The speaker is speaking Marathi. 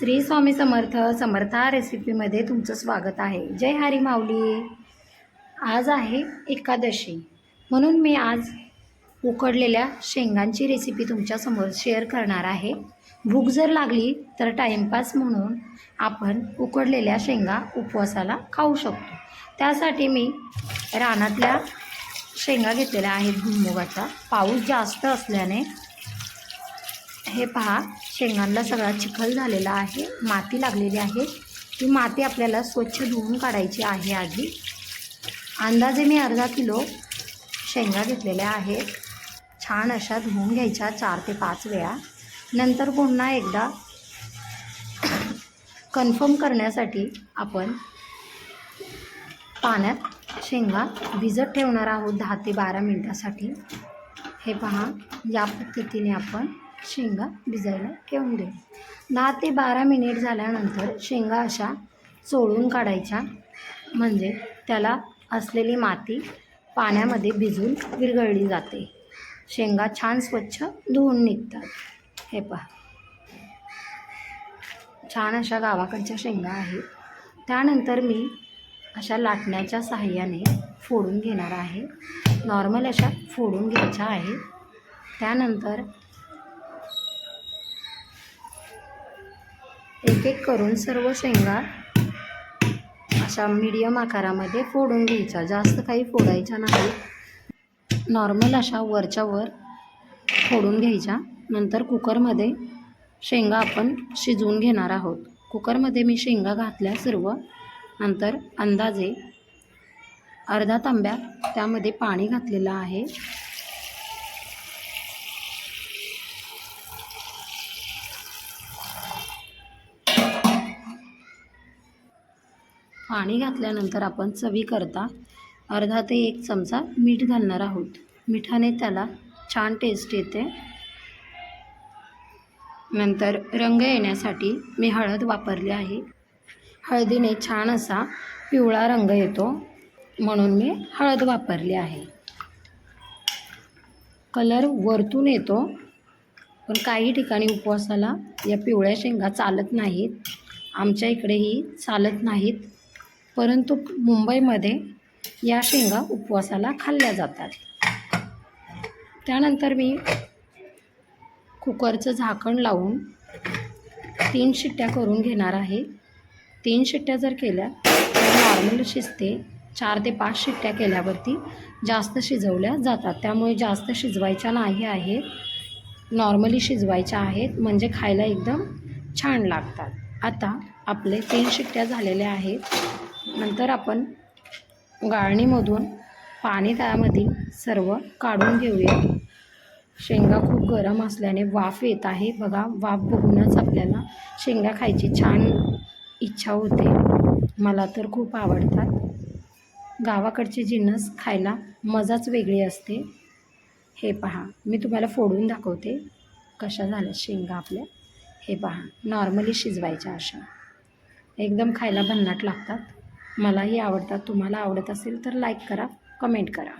श्री स्वामी समर्थ समर्था रेसिपीमध्ये तुमचं स्वागत आहे. जय हरी माऊली. आज आहे एकादशी. म्हणून मी आज उकडलेल्या शेंगांची रेसिपी तुमच्यासमोर शेअर करणार आहे. भूक जर लागली तर टाईमपास म्हणून आपण उकडलेल्या शेंगा उपवासाला खाऊ शकतो. त्यासाठी मी रानातल्या शेंगा घेतलेल्या आहेत. भुईमुगाच्या पाऊस जास्त असल्याने हे पहा शेंगांना सगळा चिखल झालेला आहे माती लागलेली आहे. ती माती आपल्याला स्वच्छ धुवून काढायची आहे आधी. अंदाजे मी अर्धा किलो शेंगा घेतलेल्या आहेत. छान अशा धुवून घ्यायच्या चार ते पाच वेळा. नंतर पुन्हा एकदा कन्फर्म करण्यासाठी आपण पाण्यात शेंगा भिजत ठेवणार आहोत दहा ते बारा मिनटासाठी. हे पहा या पद्धतीने आपण शेंगा भिजायला ठेवून देऊ. दहा ते बारा मिनिट झाल्यानंतर शेंगा अशा चोळून काढायच्या. म्हणजे त्याला असलेली माती पाण्यामध्ये भिजून विरघळली जाते. शेंगा छान स्वच्छ धुवून निघतात. हे पहा. छान अशा गावाकडच्या शेंगा आहेत. त्यानंतर मी अशा लाटण्याच्या साहाय्याने फोडून घेणार आहे. नॉर्मल अशा फोडून घ्यायच्या आहे त्यानंतर एक एक करून सर्व शेंगा अशा मीडियम आकारामध्ये फोडून घ्यायच्या. जास्त काही फोडायच्या नाही. नॉर्मल अशा वरच्या वर फोडून घ्यायच्या. नंतर कुकरमध्ये शेंगा आपण शिजवून घेणार आहोत. कुकरमध्ये मी शेंगा घातल्या सर्व. नंतर अंदाजे अर्धा तांब्या त्यामध्ये पाणी घातलेलं आहे. पाणी घातल्यानंतर आपण चवीकरता अर्धा ते एक चमचा मीठ घालणार आहोत. मिठाने त्याला छान टेस्ट येते. नंतर रंग येण्यासाठी मी हळद वापरली आहे. हळदीने छान असा पिवळा रंग येतो. म्हणून मी हळद वापरली आहे. कलर वरतून येतो. पण काही ठिकाणी उपवासाला या पिवळ्या शेंगा चालत नाहीत. आमच्या इकडेही चालत नाहीत. परंतु मुंबईमध्ये या शेंगा उपवासाला खाल्ल्या जातात. त्यानंतर मी कुकरचं झाकण लावून तीन शिट्ट्या करून घेणार आहे. तीन शिट्ट्या जर केल्या तर नॉर्मल शिजते. चार ते पाच शिट्ट्या केल्यावरती जास्त शिजवल्या जातात. त्यामुळे जास्त शिजवायच्या नाही आहेत. नॉर्मली शिजवायच्या आहेत म्हणजे खायला एकदम छान लागतात. आता आपले तीन शिट्ट्या झालेल्या आहेत. नंतर आपण गाळणीमधून पाणी त्यामधील सर्व काढून घेऊया. शेंगा खूप गरम असल्याने वाफ येत आहे. बघा वाफ बघूनच आपल्याला शेंगा खायची छान इच्छा होते. मला तर खूप आवडतात. गावाकडचे जिन्नस खायला मजाच वेगळी असते. हे पहा मी तुम्हाला फोडून दाखवते कशा झाल्या शेंगा आपल्या. हे पहा नॉर्मली शिजवायच्या अशा. एकदम खायला भन्नाट लागतात. मलाही आवडतात तुम्हाला आवडत असेल तर लाईक करा कमेंट करा.